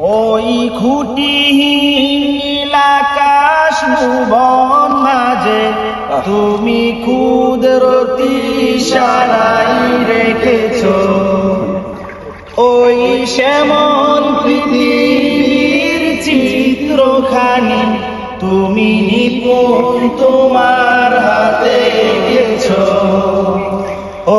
ওই খুটি নীলাকাশ ভুবন মাঝে তুমি কুদরতি সারাই রেখেছ। ওই শ্যামন পৃথিবীর চিত্রখানি তুমি নিপুণ তোমার হাতে গেছ ও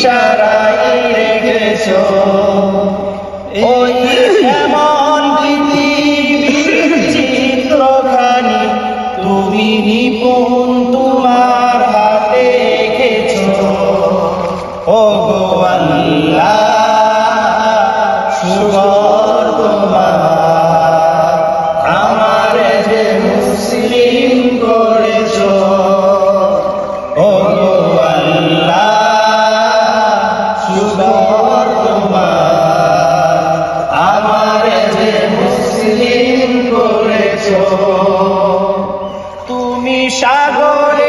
ইশারাই রেখেছ। ওই এমন চিত্রখানি তুমি নিপুণ তোমার হাতে রেখেছ। ও তুমি সাগর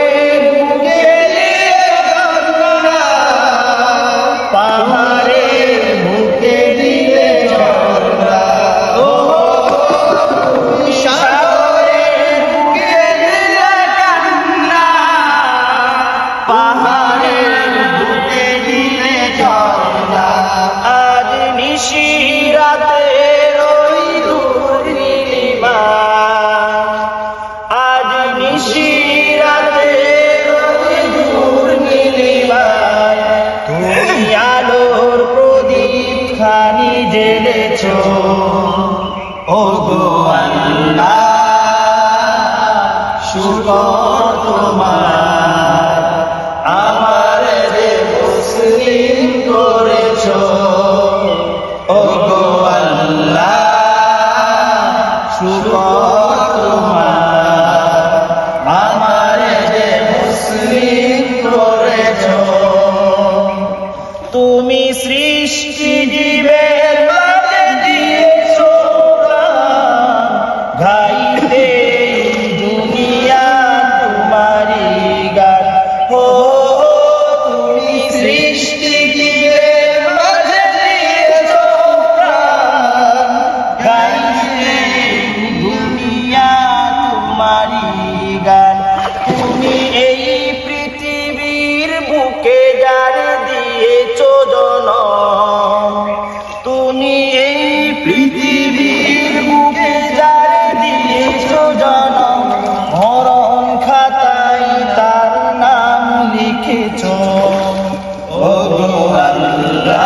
সুবর তোমার আমার যে মুসলিম করেছ তুমি সৃষ্টি জীবের দিয়েছ ঘাই রেখেছ ও আল্লাহ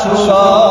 সুসম